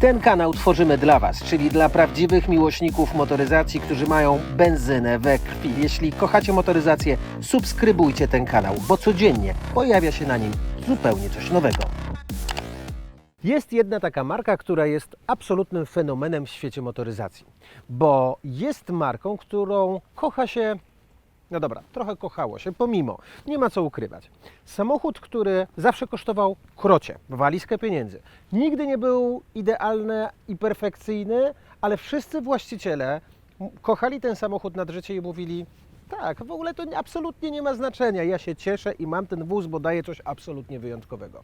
Ten kanał tworzymy dla Was, czyli dla prawdziwych miłośników motoryzacji, którzy mają benzynę we krwi. Jeśli kochacie motoryzację, subskrybujcie ten kanał, bo codziennie pojawia się na nim zupełnie coś nowego. Jest jedna taka marka, która jest absolutnym fenomenem w świecie motoryzacji, bo jest marką, którą kocha się no dobra, trochę kochało się, pomimo, nie ma co ukrywać. Samochód, który zawsze kosztował krocie, walizkę pieniędzy. Nigdy nie był idealny i perfekcyjny, ale wszyscy właściciele kochali ten samochód nad życie i mówili, tak, w ogóle to nie- absolutnie nie ma znaczenia, ja się cieszę i mam ten wóz, bo daje coś absolutnie wyjątkowego.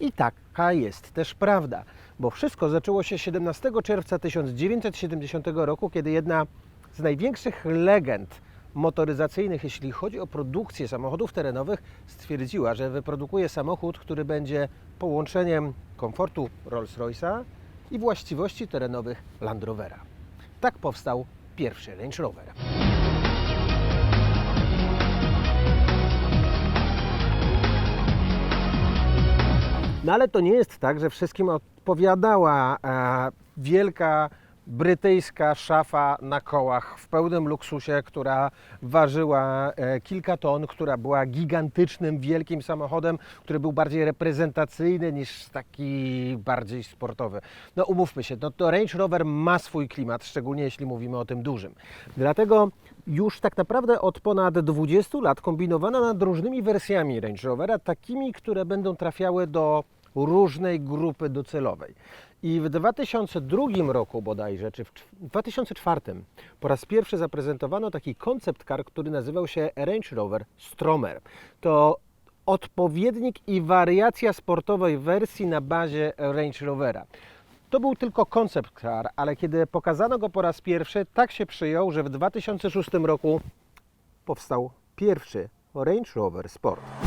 I taka jest też prawda, bo wszystko zaczęło się 17 czerwca 1970 roku, kiedy jedna z największych legend motoryzacyjnych, jeśli chodzi o produkcję samochodów terenowych, stwierdziła, że wyprodukuje samochód, który będzie połączeniem komfortu Rolls-Royce'a i właściwości terenowych Land Rovera. Tak powstał pierwszy Range Rover. No ale to nie jest tak, że wszystkim odpowiadała e, wielka brytyjska szafa na kołach w pełnym luksusie, która ważyła e, kilka ton, która była gigantycznym, wielkim samochodem, który był bardziej reprezentacyjny niż taki bardziej sportowy. No umówmy się, no, to Range Rover ma swój klimat, szczególnie jeśli mówimy o tym dużym. Dlatego już tak naprawdę od ponad 20 lat kombinowano nad różnymi wersjami Range Rovera, takimi, które będą trafiały do różnej grupy docelowej. I w 2002 roku bodajże, czy w cz- 2004 po raz pierwszy zaprezentowano taki koncept car, który nazywał się Range Rover Stromer. To odpowiednik i wariacja sportowej wersji na bazie Range Rovera. To był tylko koncept car, ale kiedy pokazano go po raz pierwszy, tak się przyjął, że w 2006 roku powstał pierwszy Range Rover Sport.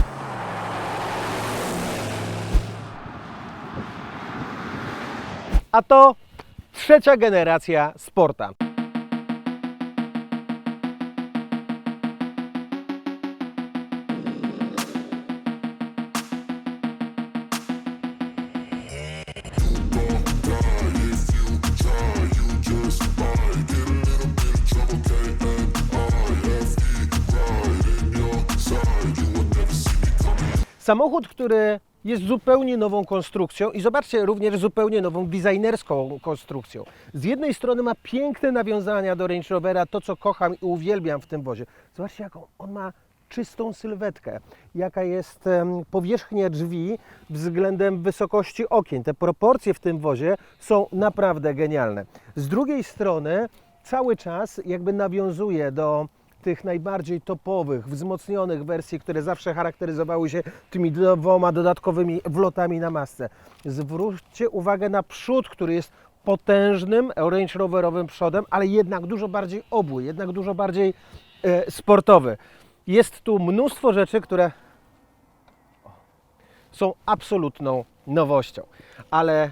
A to trzecia generacja Sporta. Samochód, który jest zupełnie nową konstrukcją i zobaczcie, również zupełnie nową designerską konstrukcją. Z jednej strony ma piękne nawiązania do Range Rovera, to co kocham i uwielbiam w tym wozie. Zobaczcie, jaką on ma czystą sylwetkę, jaka jest powierzchnia drzwi względem wysokości okien. Te proporcje w tym wozie są naprawdę genialne. Z drugiej strony cały czas jakby nawiązuje do tych najbardziej topowych, wzmocnionych wersji, które zawsze charakteryzowały się tymi dwoma dodatkowymi wlotami na masce. Zwróćcie uwagę na przód, który jest potężnym Range Roverowym przodem, ale jednak dużo bardziej obły, jednak dużo bardziej e, sportowy. Jest tu mnóstwo rzeczy, które są absolutną nowością, ale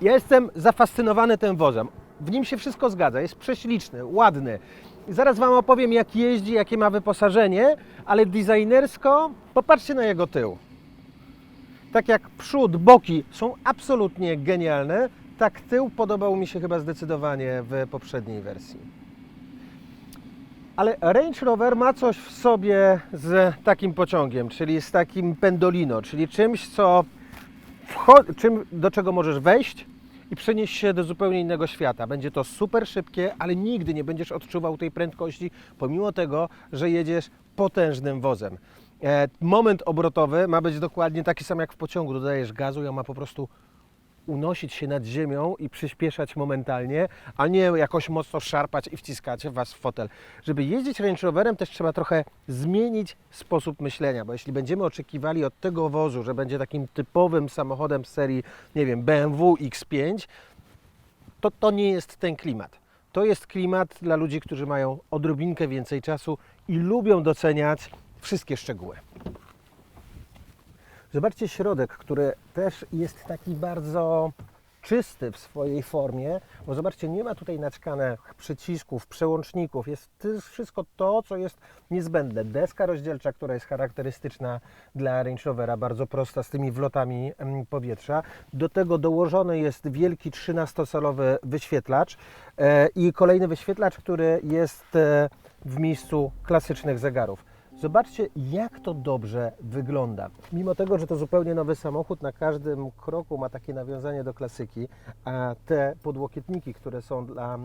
ja jestem zafascynowany tym wozem. W nim się wszystko zgadza, jest prześliczny, ładny. Zaraz Wam opowiem, jak jeździ, jakie ma wyposażenie, ale designersko popatrzcie na jego tył. Tak jak przód, boki są absolutnie genialne, tak tył podobał mi się chyba zdecydowanie w poprzedniej wersji. Ale Range Rover ma coś w sobie z takim pociągiem, czyli z takim pendolino, czyli czymś, co czym, do czego możesz wejść i przenieść się do zupełnie innego świata. Będzie to super szybkie, ale nigdy nie będziesz odczuwał tej prędkości, pomimo tego, że jedziesz potężnym wozem. E, moment obrotowy ma być dokładnie taki sam jak w pociągu. Dodajesz gazu i on ma po prostu unosić się nad ziemią i przyspieszać momentalnie, a nie jakoś mocno szarpać i wciskać Was w fotel. Żeby jeździć Range też trzeba trochę zmienić sposób myślenia, bo jeśli będziemy oczekiwali od tego wozu, że będzie takim typowym samochodem z serii, nie wiem, BMW X5, to, to nie jest ten klimat. To jest klimat dla ludzi, którzy mają odrobinkę więcej czasu i lubią doceniać wszystkie szczegóły. Zobaczcie środek, który też jest taki bardzo czysty w swojej formie, bo zobaczcie, nie ma tutaj naćkanych przycisków, przełączników, jest wszystko to, co jest niezbędne. Deska rozdzielcza, która jest charakterystyczna dla Range Rovera, bardzo prosta, z tymi wlotami em, powietrza. Do tego dołożony jest wielki 13-calowy wyświetlacz e, i kolejny wyświetlacz, który jest e, w miejscu klasycznych zegarów. Zobaczcie, jak to dobrze wygląda. Mimo tego, że to zupełnie nowy samochód, na każdym kroku ma takie nawiązanie do klasyki, a te podłokietniki, które są dla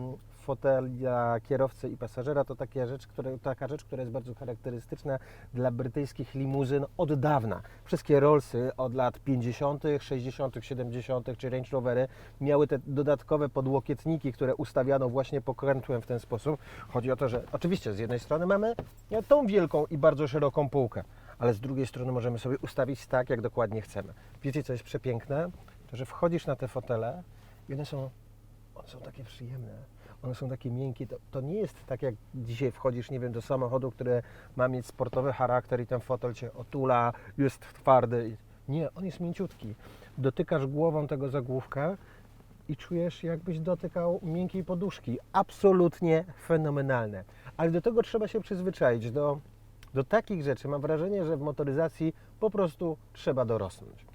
fotela kierowcy i pasażera, to taka rzecz, taka rzecz, która jest bardzo charakterystyczna dla brytyjskich limuzyn od dawna. Wszystkie Rollsy od lat 50., 60., 70. czy Range Rovery miały te dodatkowe podłokietniki, które ustawiano właśnie pokrętłem w ten sposób. Chodzi o to, że oczywiście z jednej strony mamy e, tą wielką i bardzo szeroką półkę, ale z drugiej strony możemy sobie ustawić tak, jak dokładnie chcemy. Wiecie, co jest przepiękne? To, że wchodzisz na te fotele i one są, one są takie przyjemne. One są takie miękkie. To, to nie jest tak, jak dzisiaj wchodzisz, nie wiem, do samochodu, który ma mieć sportowy charakter i ten fotel cię otula, jest twardy. Nie, on jest mięciutki. Dotykasz głową tego zagłówka i czujesz, jakbyś dotykał miękkiej poduszki. Absolutnie fenomenalne. Ale do tego trzeba się przyzwyczaić. Do, do takich rzeczy mam wrażenie, że w motoryzacji po prostu trzeba dorosnąć.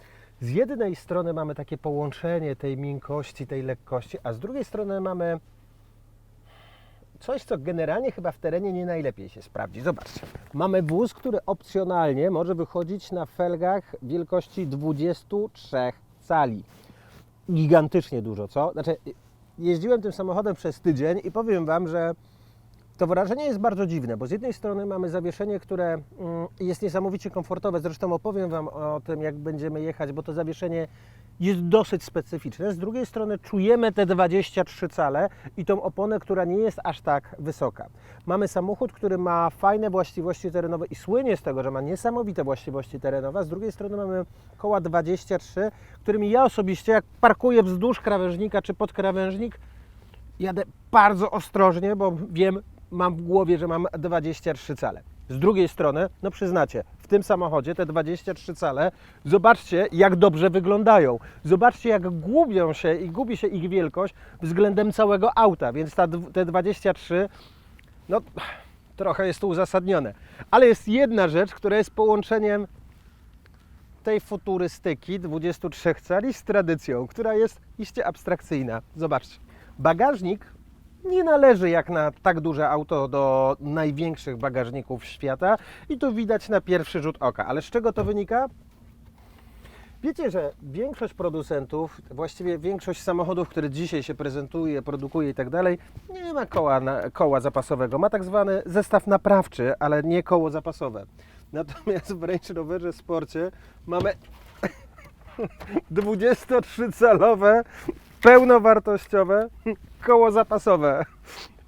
Z jednej strony mamy takie połączenie tej miękkości, tej lekkości, a z drugiej strony mamy coś, co generalnie chyba w terenie nie najlepiej się sprawdzi. Zobaczcie. Mamy wóz, który opcjonalnie może wychodzić na felgach wielkości 23 cali. Gigantycznie dużo, co? Znaczy, jeździłem tym samochodem przez tydzień i powiem Wam, że to wrażenie jest bardzo dziwne, bo z jednej strony mamy zawieszenie, które mm, jest niesamowicie komfortowe. Zresztą opowiem Wam o tym, jak będziemy jechać, bo to zawieszenie jest dosyć specyficzne. Z drugiej strony czujemy te 23 cale i tą oponę, która nie jest aż tak wysoka. Mamy samochód, który ma fajne właściwości terenowe i słynie z tego, że ma niesamowite właściwości terenowe. Z drugiej strony mamy koła 23, którymi ja osobiście, jak parkuję wzdłuż krawężnika czy pod krawężnik, jadę bardzo ostrożnie, bo wiem, mam w głowie, że mam 23 cale. Z drugiej strony, no przyznacie, w tym samochodzie te 23 cale, zobaczcie jak dobrze wyglądają. Zobaczcie jak gubią się i gubi się ich wielkość względem całego auta, więc ta, te 23, no trochę jest to uzasadnione. Ale jest jedna rzecz, która jest połączeniem tej futurystyki 23 cali z tradycją, która jest iście abstrakcyjna. Zobaczcie. Bagażnik nie należy jak na tak duże auto do największych bagażników świata i to widać na pierwszy rzut oka. Ale z czego to wynika? Wiecie, że większość producentów, właściwie większość samochodów, które dzisiaj się prezentuje, produkuje i tak dalej, nie ma koła, na, koła zapasowego. Ma tak zwany zestaw naprawczy, ale nie koło zapasowe. Natomiast w Range Roverze Sporcie mamy 23-calowe, pełnowartościowe koło zapasowe.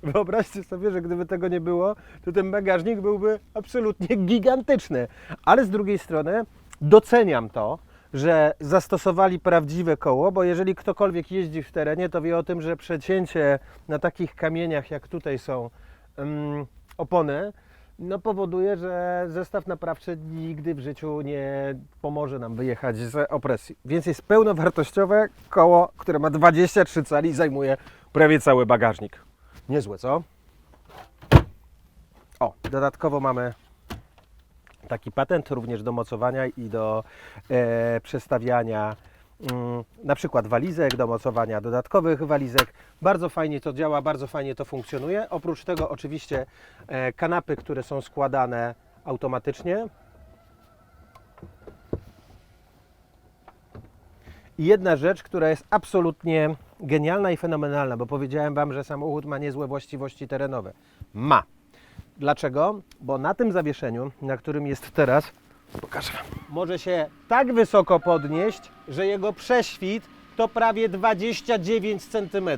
Wyobraźcie sobie, że gdyby tego nie było, to ten bagażnik byłby absolutnie gigantyczny. Ale z drugiej strony doceniam to, że zastosowali prawdziwe koło, bo jeżeli ktokolwiek jeździ w terenie, to wie o tym, że przecięcie na takich kamieniach, jak tutaj są ym, opony, no powoduje, że zestaw naprawczy nigdy w życiu nie pomoże nam wyjechać z opresji. Więc jest pełnowartościowe koło, które ma 23 cali i zajmuje prawie cały bagażnik. Niezłe, co? O, dodatkowo mamy taki patent również do mocowania i do e, przestawiania na przykład walizek, do mocowania dodatkowych walizek. Bardzo fajnie to działa, bardzo fajnie to funkcjonuje. Oprócz tego oczywiście e, kanapy, które są składane automatycznie. I jedna rzecz, która jest absolutnie genialna i fenomenalna, bo powiedziałem Wam, że samochód ma niezłe właściwości terenowe. Ma. Dlaczego? Bo na tym zawieszeniu, na którym jest teraz, pokażę Wam, może się tak wysoko podnieść, że jego prześwit to prawie 29 cm.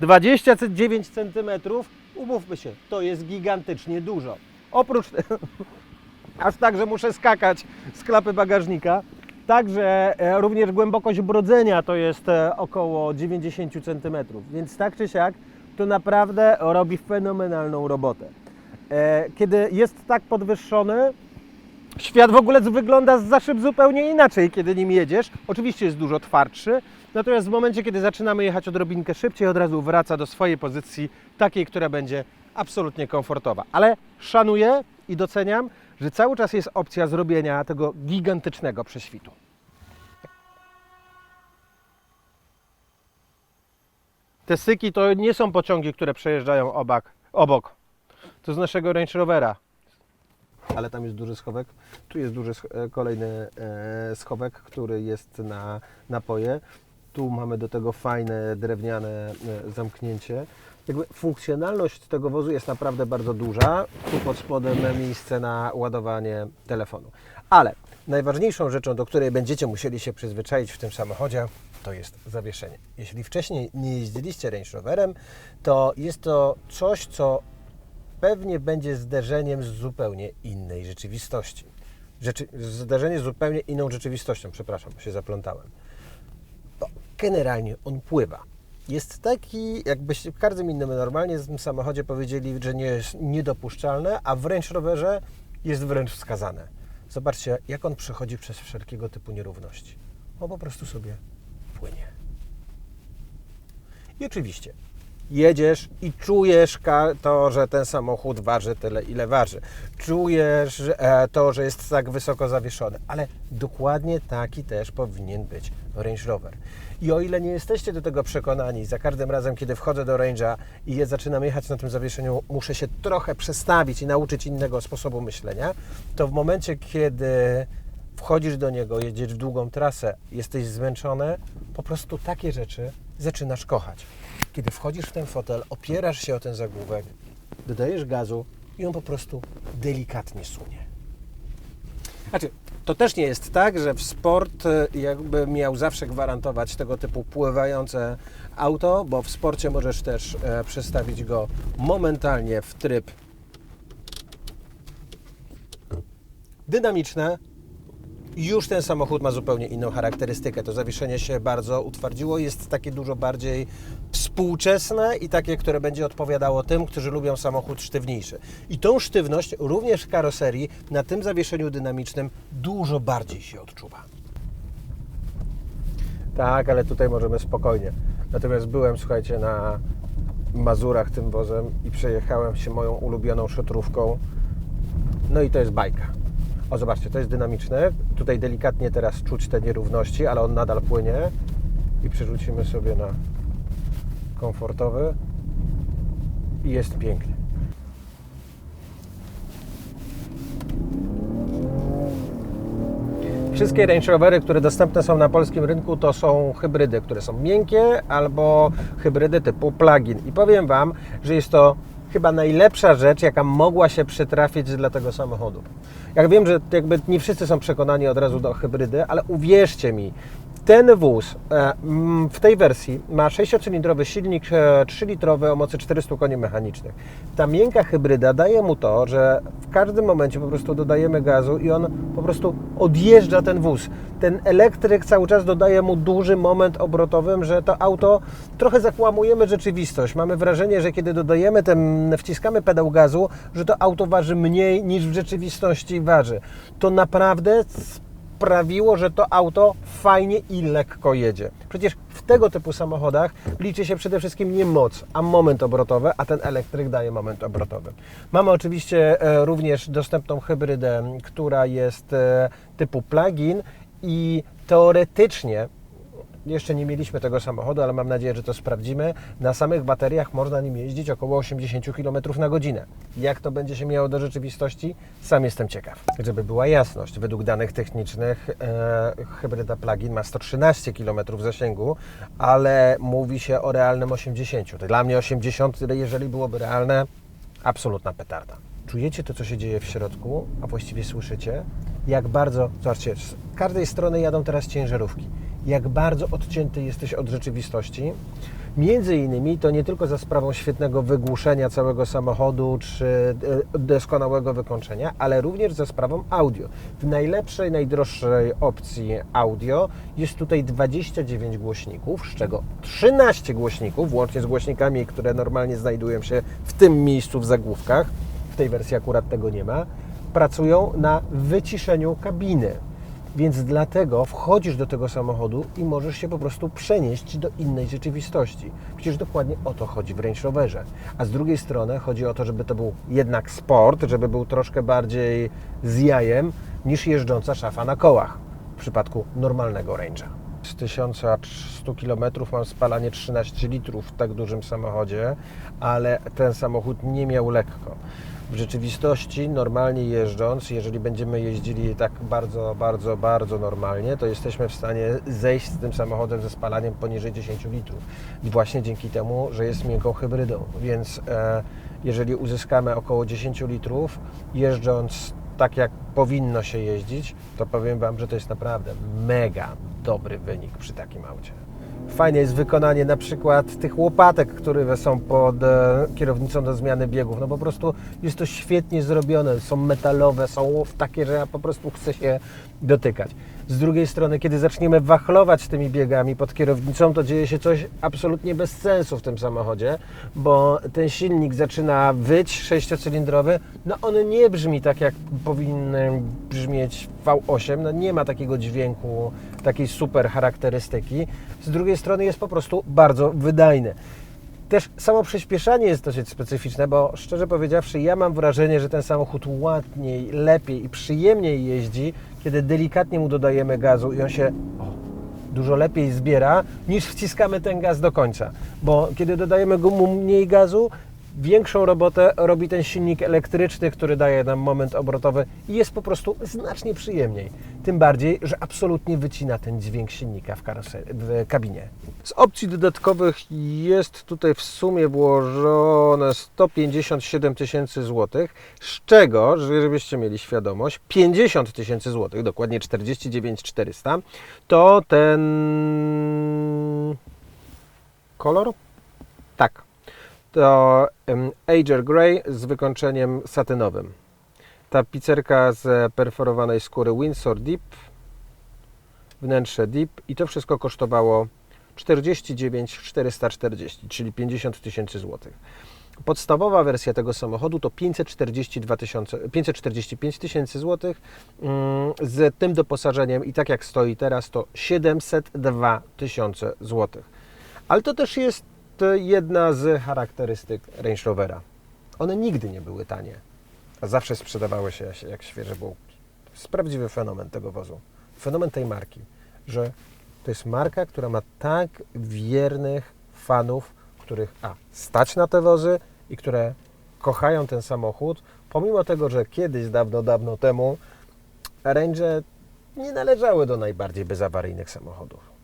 29 cm, umówmy się, to jest gigantycznie dużo. Oprócz, aż tak, że muszę skakać z klapy bagażnika, Także e, również głębokość brodzenia to jest e, około 90 cm, więc tak czy siak to naprawdę robi fenomenalną robotę. E, Kiedy jest tak podwyższony, świat w ogóle wygląda za szyb zupełnie inaczej, kiedy nim jedziesz. Oczywiście jest dużo twardszy, natomiast w momencie, kiedy zaczynamy jechać odrobinkę szybciej, od razu wraca do swojej pozycji, takiej, która będzie absolutnie komfortowa. Ale szanuję i doceniam, że cały czas jest opcja zrobienia tego gigantycznego prześwitu. Te syki to nie są pociągi, które przejeżdżają obok. obok. To z naszego Range Rovera. Ale tam jest duży schowek. Tu jest duży e, kolejny e, schowek, który jest na napoje. Tu mamy do tego fajne drewniane e, zamknięcie. Jakby funkcjonalność tego wozu jest naprawdę bardzo duża. Tu pod spodem miejsce na ładowanie telefonu. Ale najważniejszą rzeczą, do której będziecie musieli się przyzwyczaić w tym samochodzie, to jest zawieszenie. Jeśli wcześniej nie jeździliście Range Roverem, to jest to coś, co pewnie będzie zderzeniem z zupełnie innej rzeczywistości. Rzeczy, zderzenie z zupełnie inną rzeczywistością, przepraszam, się zaplątałem. Bo generalnie on pływa. Jest taki, jakbyście w każdym innym normalnie w tym samochodzie powiedzieli, że nie jest niedopuszczalne, a w Range Roverze jest wręcz wskazane. Zobaczcie, jak on przechodzi przez wszelkiego typu nierówności. On po prostu sobie płynie. I oczywiście jedziesz i czujesz to, że ten samochód waży tyle, ile waży. Czujesz e, to, że jest tak wysoko zawieszony, ale dokładnie taki też powinien być Range Rover. I o ile nie jesteście do tego przekonani, za każdym razem, kiedy wchodzę do Range'a i je zaczynam jechać na tym zawieszeniu, muszę się trochę przestawić i nauczyć innego sposobu myślenia, to w momencie, kiedy wchodzisz do niego, jedziesz w długą trasę, jesteś zmęczony, po prostu takie rzeczy zaczynasz kochać. Kiedy wchodzisz w ten fotel, opierasz się o ten zagłówek, dodajesz gazu i on po prostu delikatnie sunie. Znaczy, to też nie jest tak, że w sport e, jakby miał zawsze gwarantować tego typu pływające auto, bo w sporcie możesz też e, przestawić go momentalnie w tryb dynamiczne, już ten samochód ma zupełnie inną charakterystykę. To zawieszenie się bardzo utwardziło, jest takie dużo bardziej współczesne i takie, które będzie odpowiadało tym, którzy lubią samochód sztywniejszy. I tą sztywność również w karoserii na tym zawieszeniu dynamicznym dużo bardziej się odczuwa. Tak, ale tutaj możemy spokojnie. Natomiast byłem, słuchajcie, na Mazurach tym wozem i przejechałem się moją ulubioną szotrówką. No i to jest bajka. O, zobaczcie, to jest dynamiczne. Tutaj delikatnie teraz czuć te nierówności, ale on nadal płynie. I przerzucimy sobie na komfortowy. I jest pięknie. Wszystkie Range Rovery, które dostępne są na polskim rynku, to są hybrydy, które są miękkie albo hybrydy typu plug-in. I powiem Wam, że jest to chyba najlepsza rzecz, jaka mogła się przytrafić dla tego samochodu. Jak wiem, że jakby nie wszyscy są przekonani od razu do hybrydy, ale uwierzcie mi, ten wóz e, w tej wersji ma 6-cylindrowy silnik e, 3-litrowy o mocy 400 koni mechanicznych. Ta miękka hybryda daje mu to, że w każdym momencie po prostu dodajemy gazu i on po prostu odjeżdża ten wóz. Ten elektryk cały czas dodaje mu duży moment obrotowy, że to auto trochę zakłamujemy rzeczywistość. Mamy wrażenie, że kiedy dodajemy ten, wciskamy pedał gazu, że to auto waży mniej niż w rzeczywistości waży. To naprawdę sprawiło, że to auto fajnie i lekko jedzie. Przecież w tego typu samochodach liczy się przede wszystkim nie moc, a moment obrotowy, a ten elektryk daje moment obrotowy. Mamy oczywiście e, również dostępną hybrydę, która jest e, typu plug-in i teoretycznie jeszcze nie mieliśmy tego samochodu, ale mam nadzieję, że to sprawdzimy. Na samych bateriach można nim jeździć około 80 km na godzinę. Jak to będzie się miało do rzeczywistości? Sam jestem ciekaw. Żeby była jasność, według danych technicznych e, hybryda plug-in ma 113 km zasięgu, ale mówi się o realnym 80. To Dla mnie 80, jeżeli byłoby realne, absolutna petarda. Czujecie to, co się dzieje w środku, a właściwie słyszycie, jak bardzo, zobaczcie, z każdej strony jadą teraz ciężarówki jak bardzo odcięty jesteś od rzeczywistości. Między innymi to nie tylko za sprawą świetnego wygłuszenia całego samochodu czy e, doskonałego wykończenia, ale również za sprawą audio. W najlepszej, najdroższej opcji audio jest tutaj 29 głośników, z czego 13 głośników, łącznie z głośnikami, które normalnie znajdują się w tym miejscu w zagłówkach, w tej wersji akurat tego nie ma, pracują na wyciszeniu kabiny. Więc dlatego wchodzisz do tego samochodu i możesz się po prostu przenieść do innej rzeczywistości. Przecież dokładnie o to chodzi w Range Roverze. A z drugiej strony chodzi o to, żeby to był jednak sport, żeby był troszkę bardziej z jajem niż jeżdżąca szafa na kołach w przypadku normalnego Range'a. Z 1100 km mam spalanie 13 litrów w tak dużym samochodzie, ale ten samochód nie miał lekko. W rzeczywistości, normalnie jeżdżąc, jeżeli będziemy jeździli tak bardzo, bardzo, bardzo normalnie, to jesteśmy w stanie zejść z tym samochodem ze spalaniem poniżej 10 litrów. I właśnie dzięki temu, że jest miękką hybrydą. Więc e, jeżeli uzyskamy około 10 litrów, jeżdżąc tak jak powinno się jeździć, to powiem Wam, że to jest naprawdę mega dobry wynik przy takim aucie. Fajne jest wykonanie na przykład tych łopatek, które są pod e, kierownicą do zmiany biegów. No po prostu jest to świetnie zrobione, są metalowe, są takie, że ja po prostu chcę się dotykać. Z drugiej strony, kiedy zaczniemy wachlować tymi biegami pod kierownicą, to dzieje się coś absolutnie bez sensu w tym samochodzie, bo ten silnik zaczyna wyć sześciocylindrowy, no on nie brzmi tak, jak powinny brzmieć V8, no nie ma takiego dźwięku, takiej super charakterystyki. Z drugiej strony jest po prostu bardzo wydajny. Też samo przyspieszanie jest dosyć specyficzne, bo szczerze powiedziawszy, ja mam wrażenie, że ten samochód ładniej, lepiej i przyjemniej jeździ, kiedy delikatnie mu dodajemy gazu i on się dużo lepiej zbiera, niż wciskamy ten gaz do końca. Bo kiedy dodajemy mu mniej gazu, większą robotę robi ten silnik elektryczny, który daje nam moment obrotowy i jest po prostu znacznie przyjemniej. Tym bardziej, że absolutnie wycina ten dźwięk silnika w, w kabinie. Z opcji dodatkowych jest tutaj w sumie włożone 157 tysięcy złotych, z czego, żebyście mieli świadomość, 50 tysięcy złotych, dokładnie 49 400, to ten kolor? Tak. To Ager Grey z wykończeniem satynowym. Tapicerka z perforowanej skóry Windsor Deep, wnętrze Deep i to wszystko kosztowało 49 440, czyli 50 tysięcy złotych. Podstawowa wersja tego samochodu to 542 tysiące- 545 tysięcy złotych mm, z tym doposażeniem i tak jak stoi teraz to 702 tysiące złotych. Ale to też jest e, jedna z charakterystyk Range Rovera. One nigdy nie były tanie, a zawsze sprzedawały się jak świeże bułki. To jest prawdziwy fenomen tego wozu. Fenomen tej marki, że to jest marka, która ma tak wiernych fanów, których a, stać na te wozy i które kochają ten samochód, pomimo tego, że kiedyś, dawno, dawno temu Range nie należały do najbardziej bezawaryjnych samochodów.